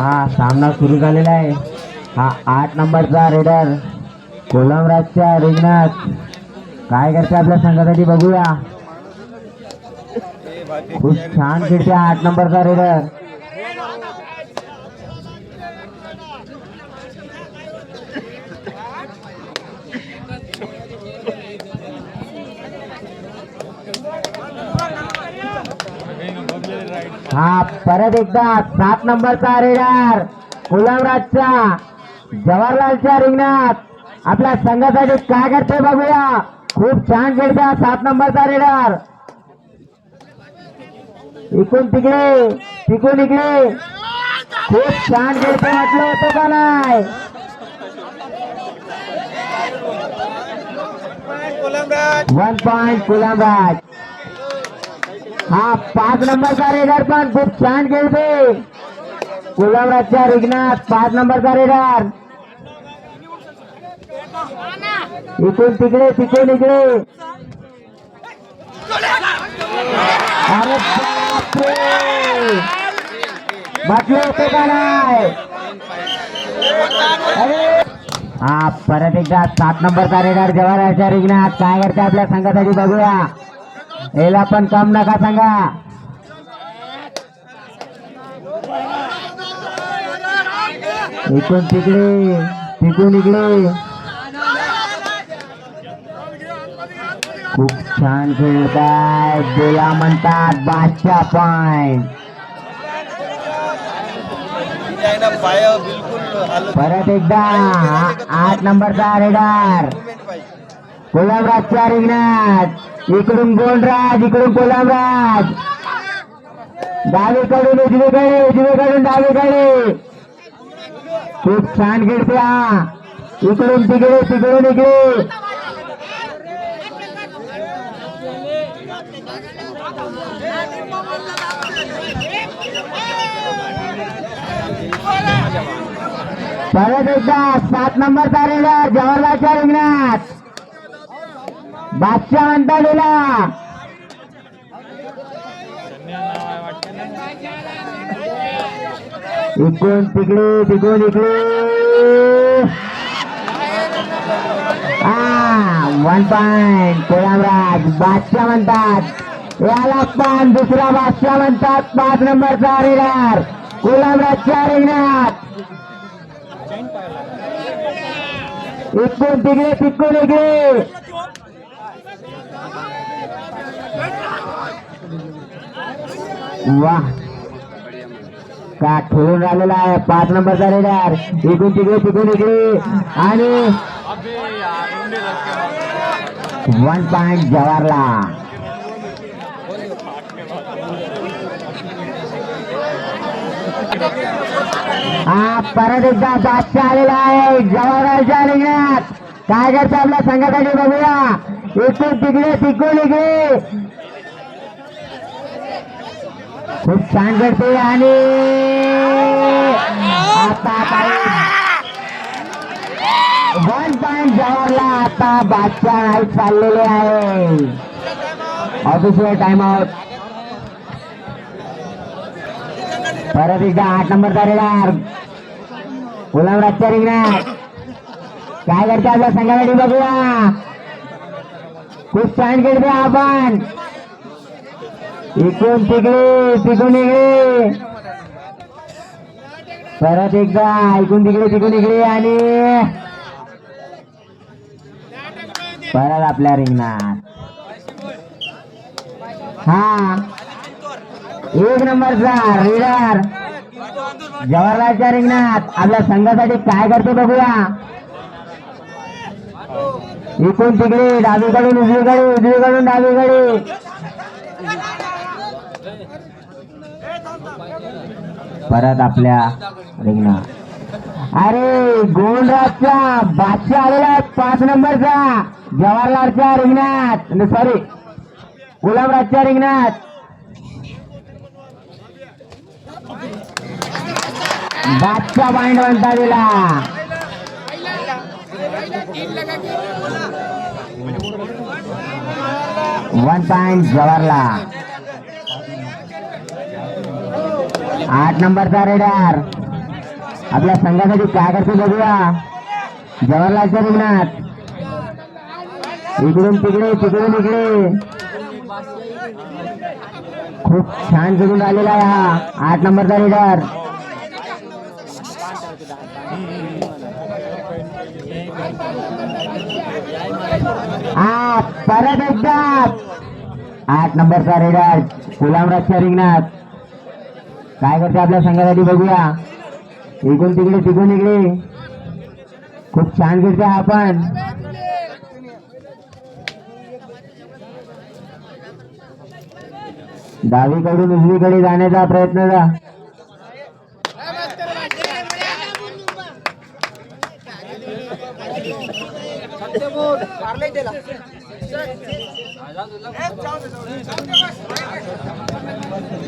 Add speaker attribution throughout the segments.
Speaker 1: हा सामना सुरू झालेला आहे. हा आठ नंबरचा रेडर कोलमराजच्या रिंगणात. काय करते आपल्या संघासाठी बघूया. खूप छान खेळते आठ नंबरचा रेडर. हा परत एकदा सात नंबरचा रेडर. गुलामराजच्या जवाहरलालच्या रिंगणात. आपल्या संघासाठी काय करते बघूया. खूप छान खेळते सात नंबरचा रेडर. इकडून तिकडे तिकडून इकडे. खूप छान खेळते म्हटलं होतं का नाही? वन पॉइंट गुलामराज हा पाच नंबरचा रेडर पण खूप छान खेळते गुलामराजच्या रिंगणात पाच नंबरचा रेडर। इकडून तिकडे तिकडून इकडे अरे म्हटलं होतं का नाही? हा परत एकदा सात नंबरचा रेडर जवाहरच्या रिंगणात काय करते आपल्या संघासाठी बघूया। याला पण काम नका सांगा. इकडून तिकडे तिकडून इकडे. खूप छान खेळताय बोला म्हणतात बादशाह पॉइंट परत एकदा आठ नंबरचा रेडार कोलमराजच्या रिंगणात इकडून गोंडराज इकडून कोलमराज डावीकडून उजवीकडे उजवीकडून डावीकडे. खूप छान खेळते इकडून तिकडे तिकडून इकडे. परत एकदा सात नंबर रेडर जवाहरलालच्या रिंगणात. बादशाह म्हणता गेला इकडून तिकडे तिकडून इकडे. वन पॉइंट कोळामराज बादशाह म्हणतात. याला पण दुसरा बादशाह म्हणतात. पाच नंबरचा रेडर कोलामराजच्या रिंगणात. इकडून तिकडे तिकडून इकडे. वा. का खेळून राहिलेला आहे. पाच नंबरचा रेडार. इकडून तिकडे तिकडून इकडे. आणि वन पॉइंट जवाहरला. हा परत एकदा बादशाह आलेला आहे. जवाहरच्या रिंगणात. काय करतो आपल्या संघासाठी बघूया. इकडून तिकडे तिकडून इकडे. खूप छान करते वन आता बादशाह नाही चाललेले आहे टाइम आउट परत एकदा आठ नंबरचा रेडार गुलामराजच्या रिंगणात। काय करते आपल्या संघासाठी बघूया। खूप छान आपण। इकडून तिकडे तिकडून इकडे. परत एकदा ऐकून तिकडे तिकडून इकडे आणि परत आपल्या रिंगणात. हा. एक नंबरचा रिडर. जवाहरलालच्या रिंगणात. आपल्या संघासाठी काय करतो बघूया. इकडून तिकडे डावीकडून उजवीकडे उजवीकडून डावीकडे. परत आपल्या रिंगणा अरे गोंडराजचा बादशाह आलेला आहे पाच नंबरचा. जवाहरलालच्या रिंगणात. सॉरी गुलामराजच्या रिंगणात. बादशाह पॉइंट म्हणता दिला वन पॉइंट जवाहरला आठ नंबरचा रेडर. आपल्या संघासाठी काय करते बघूया. जवाहरलालच्या रिंगणात. इकडून तिकडे तिकडून इकडे. खूप छान खेळून आलेला आहे हा. आठ नंबरचा रेडर. हा परत एकदा. आठ नंबरचा रेडर. गुलामराजच्या रिंगणात. काय करते आपल्या संघासाठी बघूया. इकडून तिकडे तिकडून इकडे. खूप छान खेळते आपण डावीकडून उजवीकडे जाण्याचा प्रयत्न का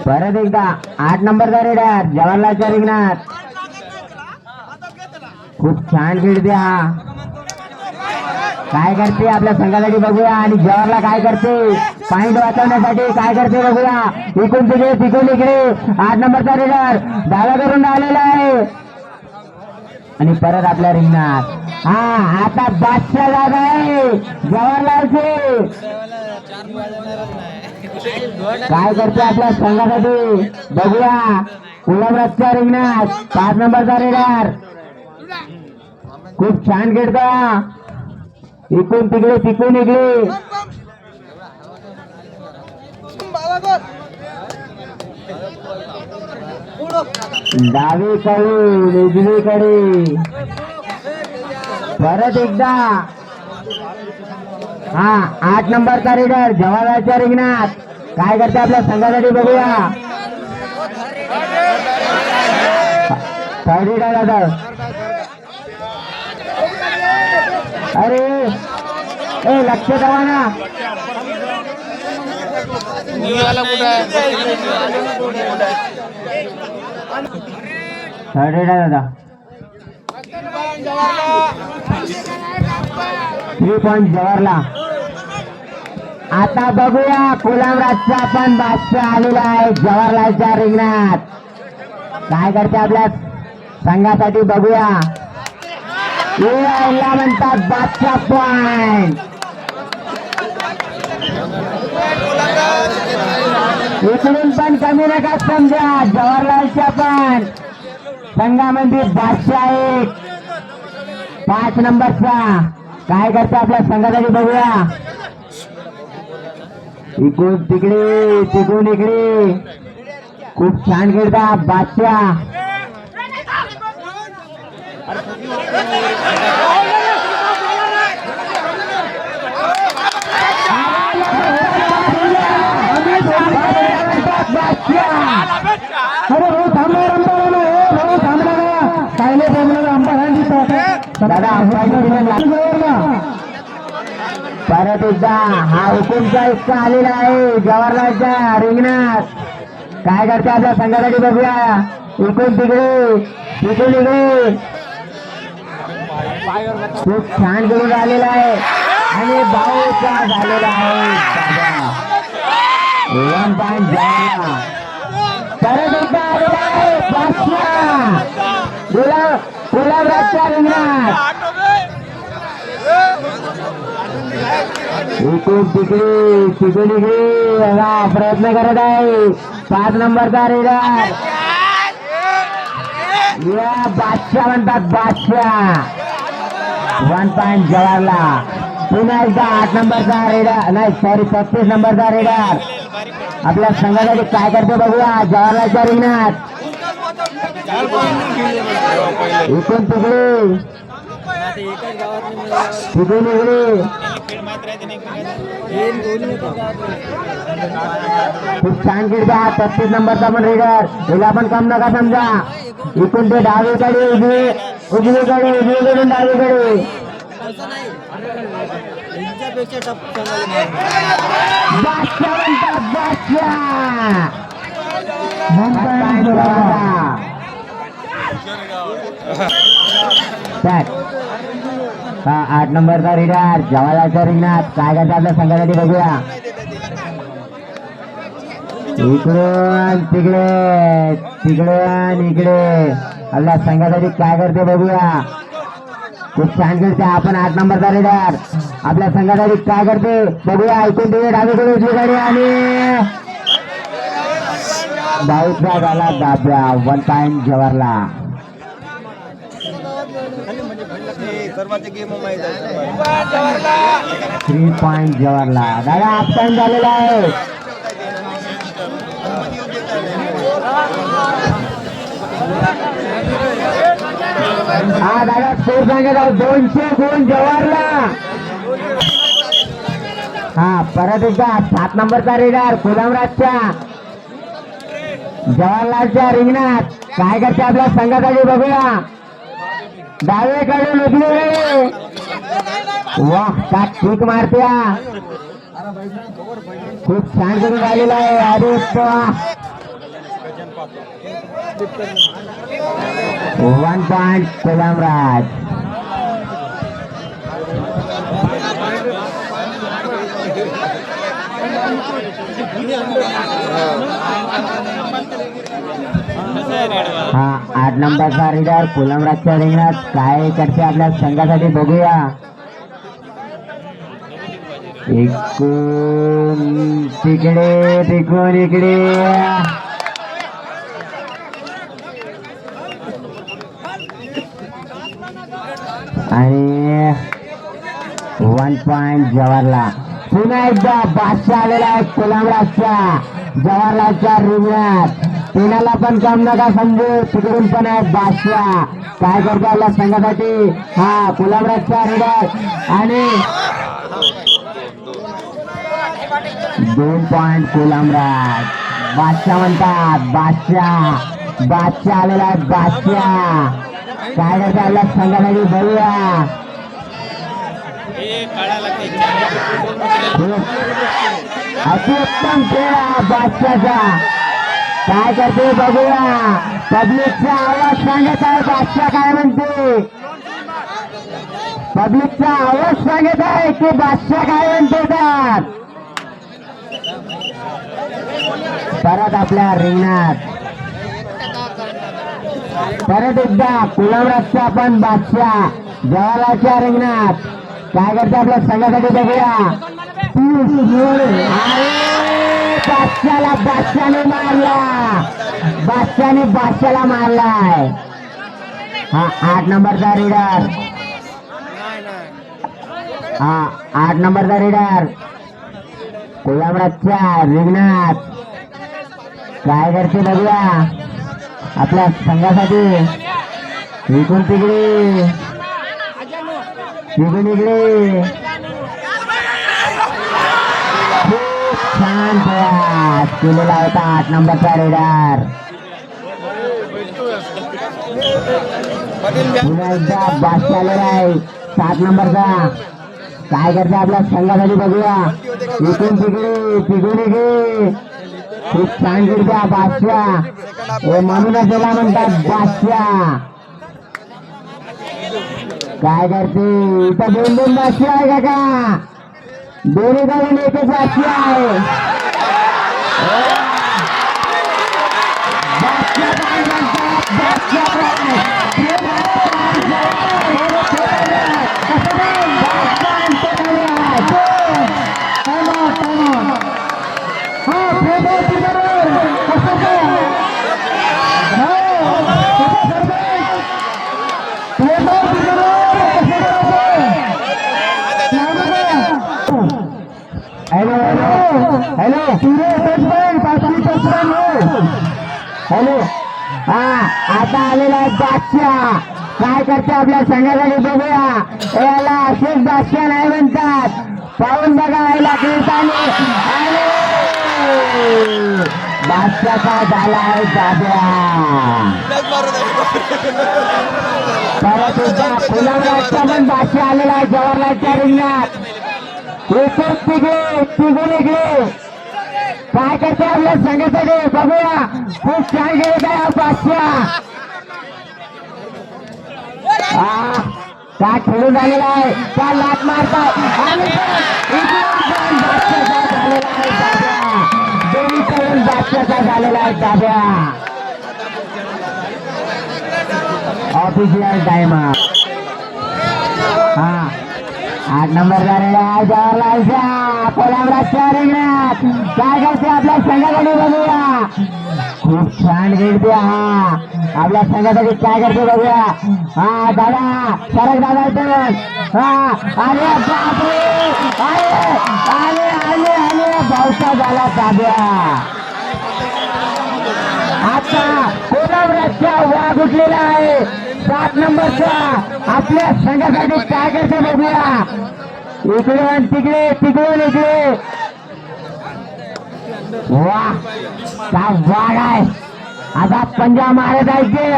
Speaker 1: परत एकदा आठ नंबरचा रेडर जवाहरलालच्या रिंगणात खूप छान खेळते हा. काय करते आपल्या संघासाठी बघूया आणि जवाहरला काय करते? पॉइंट वाचवण्यासाठी काय करते बघूया? इकडून तिकडे तिकडून इकडे. आठ नंबरचा रेडर डाव्या करून आलेला आहे. आणि परत आपल्या रिंगणात. हा आता बादशा जागा आहे. जवाहरलालचे. काय करते आपल्या संघासाठी? बघूया. गुलाबराजच्या रिंगणात. पाच नंबरचा रेडर खूप छान खेळता. इकून तिकडे तिकडून इकडे. डावीकडून उजवीकडे. परत एकदा. हा आठ नंबरचा रेडर जवाहरलालच्या रिंगणात. काय करते आपल्या संघासाठी बघूया. थर्ड रेडर आता अरे ए लक्ष ठेवा ना. थर्ड दादा थ्री पॉइंट जवाहरला आता बघूया कुलामराजचा पण बादशाह आलेला आहे जवाहरलालच्या रिंगणात काय करते आपल्या संघासाठी बघूया याला म्हणतात बादशाह पॉइंट इकडून पण कमी नका समजा जवाहरलालच्या पण संघामध्ये बादशाह एक पाच नंबरचा काय करते आपल्या संघासाठी बघूया इकडून तिकडे तिकडून इकडे. खूप छान खेळता बादशाह. अरे भाऊ काय नाही थांबला दादा परत एकदा हा हुकुमचा इतका आलेला आहे. जवाहरलालच्या रिंगणात. काय करते आपल्या संघासाठी बघूया. इकडून तिकडे तिकडून इकडे. खूप छान करून आलेला आहे. आणि भाऊचा झालेला आहे. वन पॉईंट जवाहरला परत एकदा आलेला आहे. गुलाब गुलाबराजच्या रिंगणात. इकडून तिकडे तिकडे तिकडे प्रयत्न करत आहे. पाच नंबरचा रेडर या बादशाह म्हणतात बादशाह. वन पॉईंट जवाहरला. पुन्हा एकदा आठ नंबरचा रेडर नाही सॉरी पस्तीस नंबरचा रेडर आपल्या संघासाठी काय करते बघूया. जवाहरलालच्या रिंगणात एकूण तिकडे. तिकडून इकडे खूप छान खेळते पस्तीस नंबरचा पण रेडर हिला पण कम नका समजा इकडून ते डावीकडे उजवी उजवीकडे उजवीकडून म्हणतात आठ नंबरचा रिडार जवाहरलालच्या रिंगणात. काय करतात आपल्या संघासाठी बघूया. इकडून तिकडे तिकडून इकडे. आपल्या संघासाठी काय करते बघूया. खूप छान खेळते. आपण आठ नंबरचा रेडर आपल्या संघासाठी काय करते बघूया. ऐकून तिकडे डावीकडे उजवीकडे आणि बावीसला झाला दाब्या वन पॉईंट जवाहरला
Speaker 2: हे सर्वांचे गेम माहीत आहे
Speaker 1: थ्री पॉईंट जवाहरला दादा हाफ झालेला आहे. हा दादा स्कोर सांगितला दोनशे गुण जवाहरला हा परत एकदा सात नंबरचा रेडर कोलामराजच्या जवाहरलालच्या रिंगणात. काय करते आपल्या संघासाठी बघूया. डावेकडून उजवीकडे वा का ठीक मारत्या खूप छान करून राहिलेला आहे अरे वन पॉइंट कोलामराज हा आठ नंबरचा रिडर पुलमराजच्या रिंगणात. काय करते आपल्या संघासाठी बघूया. इकडून तिकडे तिकडून इकडे. आणि वन पॉइंट जवाहरला पुन्हा एकदा बादशाह आलेला आहे कोलामराजच्या जवाहरलालच्या रिंगणात. तिनाला पण कम नका समजू तिकडून पण आहे बादशाह. काय करतो आपल्या संघासाठी? हा कोलामराजचा रिडर आणि दोन पॉइंट कोलामराज बादशाह म्हणतात बादशाह बादशाह आलेला आहे बादशाह. काय करतो आपल्या संघासाठी? बघूया. अति उत्तम खेळ बादशाचा काय करते बघूया पब्लिकचा आवाज सांगत आहे बादशाह काय म्हणते पब्लिकचा आवाज सांगत आहे की बादशाह काय म्हणते तर परत आपल्या रिंगणात. परत एकदा कुलवराजचा पण बादशाह जवाहरलालच्या रिंगणात. काय करते आपल्या संघासाठी बघूया. बादशाला बादशाने मारला. बादशाने बादशाला मारलाय. हा आठ नंबरचा रिडर. हा आठ नंबरचा रिडर. कोल्हापुरातच्या रिंगणात काय करते बघूया. आपल्या संघासाठी. विकून तिकडे. इकडून खूप छान प्रयास केलेला होता आठ नंबरचा रेडर पुन्हा एकदा बादशाह आलेला आहे सात नंबरचा काय करते आपल्या संघासाठी बघूया इकडून तिकडे तिकडून इकडे खूप छान करते बादशाह हे म्हणूनच त्याला म्हणतात बादशाह काय करते? इथं दोन दोन बादशाह आहे का का दोन्ही कडून एकच बादशाह आहे. बादशाह काय म्हणतात बादशाह काय? हॅलो हॅलो हॅलो हॅलो हा आता आलेला आहे बादशाह. काय करते आपल्या संघासाठी बघूया. याला असेच बादशाह नाही म्हणतात. पाहून बघा याला खेळताना अरे! बादशाहचा झाला आहे दाब्या परत एकदा फुलावराजचा पण बादशाह आलेला आहे जवाहरलालच्या रिंगणात. एकच तिघे तिघून इकडे काय करते आपल्या संघासाठी? बघूया. खूप छान गेले काय बादशाह. आ, का खेळून झालेला आहे. त्या लाट मारतात झालेला आहे दाब्या ऑफिशियल टाइम हा. आठ नंबर झालेला आहे कोल्हापुरात कोल्हापुराच्या रिंगणात काय करते आपल्या संघाकडे बघूया. खूप छान खेळते हा. आपल्या संघासाठी काय करते बघूया. हा दादा सरक दादा इथं. हा आले बापरे. आले आले आले आले. पावसा झाला ताब्या. आता कोल्हापुराच्या वाघ उठलेला आहे. सात नंबरचा. आपल्या संघासाठी काय करते बघूया. इकडे तिकडे तिकडून इकडे. वा काय वाघ आहे. आता पंजा मारत आहे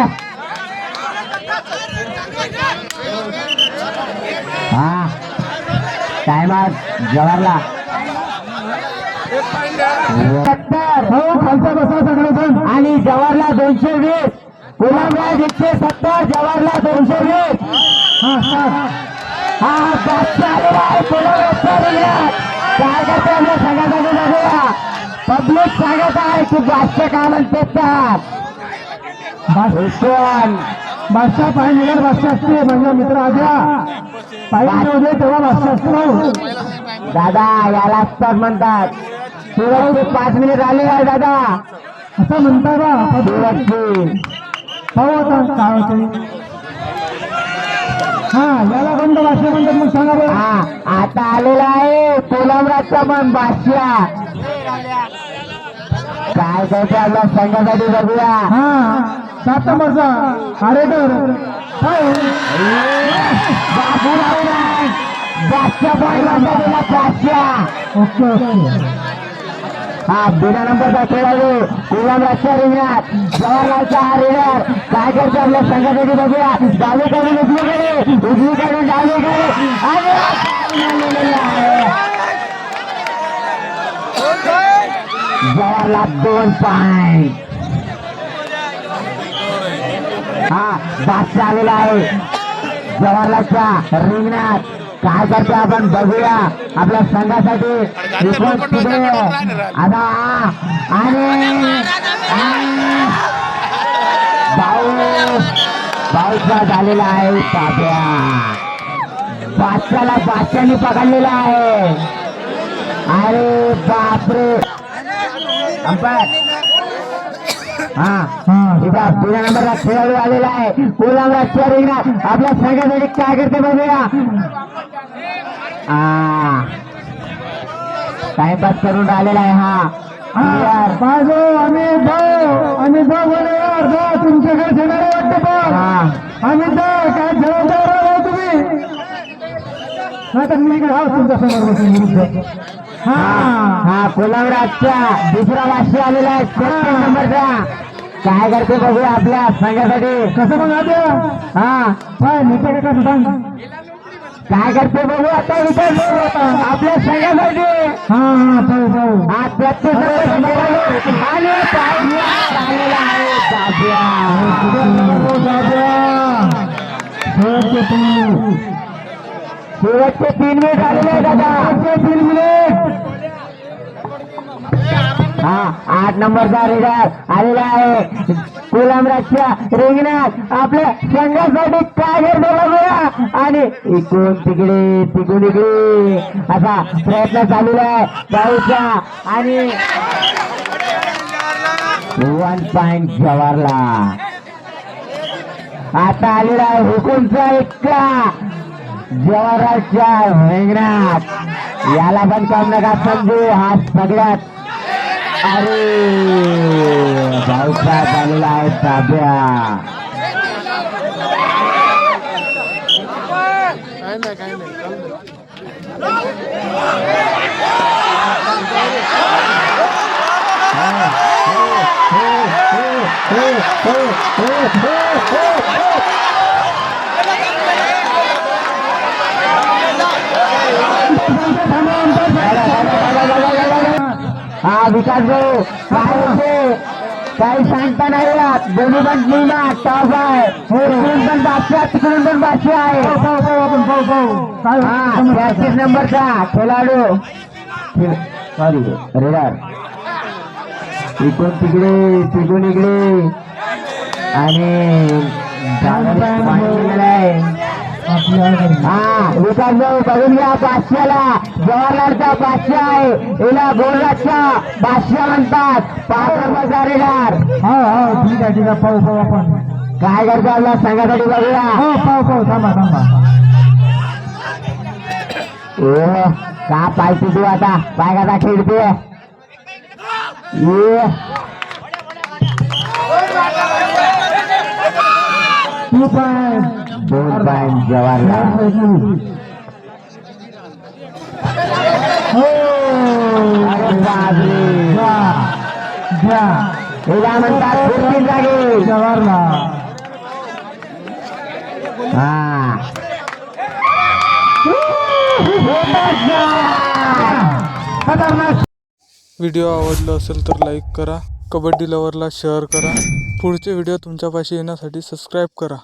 Speaker 1: हा. टायमात जवाहरला. सत्तर. हो खालचा बसा सगळं आणि जवाहरला दोनशे वीस. गुलाबराज एकशे सत्तर जवाहरला दोनशे वीस. हा जास्त आलेला आहे गुलाबराजचा रिंगणात. काय करते आपल्या संघासाठी बघूया पब्लिक सांगत आहे की बादशाह का म्हणतात हुसेन
Speaker 3: बादशाह पाय निघाल बादशाह असते म्हणजे मित्र आद्या पाय होते तेव्हा बादशाह असते
Speaker 1: दादा यालाच तर म्हणतात. सुरतचे पाच मिनिट आले आहे दादा.
Speaker 3: असं म्हणता का
Speaker 1: सुरतची
Speaker 3: पाहू आता काय होते. हा याला कोणतं बादशाह म्हणतात मग सांगा बरं.
Speaker 1: हा आता आलेला आहे. कोलमराजचा पण बादशाह काय करतो आपल्या संघासाठी बघूया
Speaker 3: हा? सात नंबरचा आरेकर
Speaker 1: हो?
Speaker 3: Okay okay.
Speaker 1: हा बिना नंबरचा खेळाडू गुलामराजच्या रिंगणात. जवाहरलालचा हा काय करतो आपल्या संघासाठी बघूया. डावीकडून उजवीकडे. उजवीकडून डावीकडे आणि आलेलेला आहे. जवाहरलाल दोन पाय. हा बादशाह आलेला आहे. जवाहरलालच्या रिंगणात. काय करते आपण? बघूया. आपल्या संघासाठी इकडून तिकडे. आता हा. आणि भाऊ भाऊचा झालेला आहे ताब्या. बादशाला बादशाने पकडलेला आहे. अरे बापरे. बिना नंबरला खेळाडू आलेला आहे. कोल्हापुराच्या रिंगणात आपल्या संघासाठी काय करते बघूया. हा. टाइमपास करून राहिलेला आहे हा.
Speaker 3: हा.
Speaker 1: यार.
Speaker 3: पाय भाऊ. आम्ही भाऊ भाऊ भाऊ तुमच्याकडे खेळणारे वाटते भाऊ
Speaker 1: हा.
Speaker 3: आम्ही तर काय तुम्ही? मी इकडे तुमच्यासमोर बसून.
Speaker 1: हा
Speaker 3: हा
Speaker 1: कोल्हापुराच्या दुसरा वाशी आलेला आहे. नंबरचा काय करते बघूया आपल्या संघासाठी.
Speaker 3: कसं मग आद्या
Speaker 1: हा.
Speaker 3: काय नेते का सांग
Speaker 1: काय करते बघू आता विचार करू आता. आपल्या संघासाठी.
Speaker 3: हा हा पाहू पाहू.
Speaker 1: हा आणि आलेला आहे. शेवटचे तीन मिनिट आलेले आहे दादा तीन मिनिट हा आठ नंबरचा रिडार आलेला आहे. कोलामराजच्या रिंगणात आपल्या संघासाठी काय करतो बघूया आणि इकडून तिकडे तिकडून इकडे. असा प्रयत्न चालू आहे. पाऊसचा आणि वन पॉइंट जवारला आता आलेला आहे हुकुमचा एक्का जवाहराच्या रिंगणात याला पण काम नका समजू हा सगळ्यात अरे भाऊसाहेब आलेला आहे ताब्या हा विकास भाऊ काय होते? काही सांगता नाही दोन्ही पण टीम टॉप आहे पण तिकडून पण बादशाह आहे.
Speaker 3: आपण पाहू पाहू. काय
Speaker 1: हा नंबरचा खेळाडू. सॉरी रेडर इकडून तिकडे तिकडून इकडे. आणि आहे. हा विकास भाऊ बघून घ्या पाचशेला जवाहरलालचा पाचशे आहे. हिला गोलराजचा पाचशे म्हणतात. पाच नंबर चारेदार
Speaker 3: हा हा ठीक आहे ठीक आहे. पाहू पाहू आपण.
Speaker 1: काय करतो आपल्या संघासाठी बघूया.
Speaker 3: हो पाहू पाहू. थांबा थांबा.
Speaker 1: ओ का पाहिजे तू आता? पाय कसा खेळते ये.
Speaker 3: तू पण.
Speaker 1: दोन पॉईंट जवाहरलाल
Speaker 3: हो!
Speaker 1: म्हणतात जागी. हा.
Speaker 4: व्हिडिओ आवडला असेल तर लाईक करा कबड्डी लवरला शेअर करा. पुढचे व्हिडिओ तुमच्यापाशी येण्यासाठी सबस्क्राईब करा.